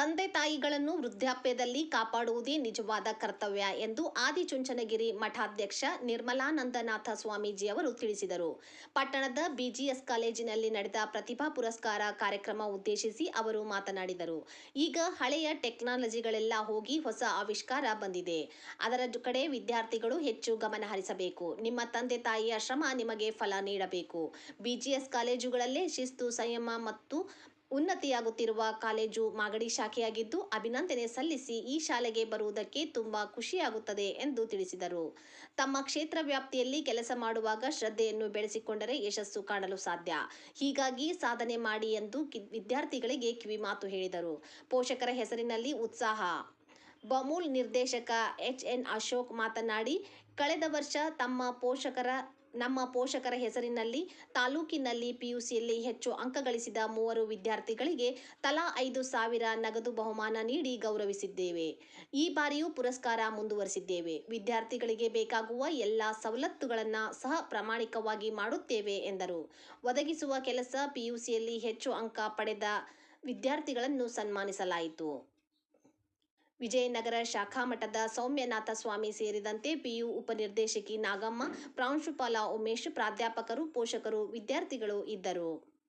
ತಂದೆ ತಾಯಿಗಳನ್ನು ವೃದ್ಧಾಪ್ಯದಲ್ಲಿ ಕಾಪಾಡುವುದೇ ನಿಜವಾದ ಕರ್ತವ್ಯ ಎಂದು ಆದಿಚುಂಚನಗಿರಿ ಮಠಾಧ್ಯಕ್ಷ ನಿರ್ಮಲಾನಂದನಾಥ ಸ್ವಾಮೀಜಿ ಅವರು ತಿಳಿಸಿದರು. ಪಟ್ಟಣದ ಬಿಜಿಎಸ್ ಕಾಲೇಜಿನಲ್ಲಿ ನಡೆದ ಪ್ರತಿಭಾ ಪುರಸ್ಕಾರ ಕಾರ್ಯಕ್ರಮ ಉದ್ದೇಶಿಸಿ ಅವರು ಮಾತನಾಡಿದರು. ಈಗ ಹಳೆಯ ಟೆಕ್ನಾಲಜಿಗಳೆಲ್ಲ ಹೋಗಿ ಹೊಸ ಆವಿಷ್ಕಾರ ಬಂದಿದೆ. ಅದರ ಕಡೆ ವಿದ್ಯಾರ್ಥಿಗಳು ಹೆಚ್ಚು ಗಮನ ಹರಿಸಬೇಕು. ನಿಮ್ಮ ತಂದೆ ತಾಯಿಯ ಶ್ರಮ ನಿಮಗೆ ಫಲ ನೀಡಬೇಕು. ಬಿಜಿಎಸ್ ಕಾಲೇಜುಗಳಲ್ಲೇ ಶಿಸ್ತು, ಸಂಯಮ ಮತ್ತು ಉನ್ನತಿಯಾಗುತ್ತಿರುವ ಕಾಲೇಜು ಮಾಗಡಿ ಶಾಖೆಯಾಗಿದ್ದು, ಅಭಿನಂದನೆ ಸಲ್ಲಿಸಿ ಈ ಶಾಲೆಗೆ ಬರುವುದಕ್ಕೆ ತುಂಬಾ ಖುಷಿಯಾಗುತ್ತದೆ ಎಂದು ತಿಳಿಸಿದರು. ತಮ್ಮ ಕ್ಷೇತ್ರ ವ್ಯಾಪ್ತಿಯಲ್ಲಿ ಕೆಲಸ ಮಾಡುವಾಗ ಶ್ರದ್ಧೆಯನ್ನು ಬೆಳೆಸಿಕೊಂಡರೆ ಯಶಸ್ಸು ಕಾಣಲು ಸಾಧ್ಯ. ಹೀಗಾಗಿ ಸಾಧನೆ ಮಾಡಿ ಎಂದು ವಿದ್ಯಾರ್ಥಿಗಳಿಗೆ ಕಿವಿಮಾತು ಹೇಳಿದರು. ಪೋಷಕರ ಹೆಸರಿನಲ್ಲಿ ಉತ್ಸಾಹ. ಬಮೂಲ್ ನಿರ್ದೇಶಕ ಎಚ್ ಎನ್ ಅಶೋಕ್ ಮಾತನಾಡಿ, ಕಳೆದ ವರ್ಷ ತಮ್ಮ ಪೋಷಕರ ನಮ್ಮ ಪೋಷಕರ ಹೆಸರಿನಲ್ಲಿ ತಾಲೂಕಿನಲ್ಲಿ ಪಿಯುಸಿಯಲ್ಲಿ ಹೆಚ್ಚು ಅಂಕ ಗಳಿಸಿದ ಮೂವರು ವಿದ್ಯಾರ್ಥಿಗಳಿಗೆ ತಲಾ ಐದು ಸಾವಿರ ನಗದು ಬಹುಮಾನ ನೀಡಿ ಗೌರವಿಸಿದ್ದೇವೆ. ಈ ಬಾರಿಯೂ ಪುರಸ್ಕಾರ ಮುಂದುವರಿಸಿದ್ದೇವೆ. ವಿದ್ಯಾರ್ಥಿಗಳಿಗೆ ಬೇಕಾಗುವ ಎಲ್ಲ ಸವಲತ್ತುಗಳನ್ನು ಸಹ ಪ್ರಾಮಾಣಿಕವಾಗಿ ಮಾಡುತ್ತೇವೆ ಎಂದರು. ಒದಗಿಸುವ ಕೆಲಸ ಪಿಯುಸಿಯಲ್ಲಿ ಹೆಚ್ಚು ಅಂಕ ಪಡೆದ ವಿದ್ಯಾರ್ಥಿಗಳನ್ನು ಸನ್ಮಾನಿಸಲಾಯಿತು. ವಿಜಯನಗರ ಶಾಖಾ ಮಠದ ಸೌಮ್ಯನಾಥ ಸ್ವಾಮಿ ಸೇರಿದಂತೆ ಪಿಯು ಉಪನಿರ್ದೇಶಕಿ ನಾಗಮ್ಮ, ಪ್ರಾಂಶುಪಾಲ ಉಮೇಶ್, ಪ್ರಾಧ್ಯಾಪಕರು, ಪೋಷಕರು, ವಿದ್ಯಾರ್ಥಿಗಳು ಇದ್ದರು.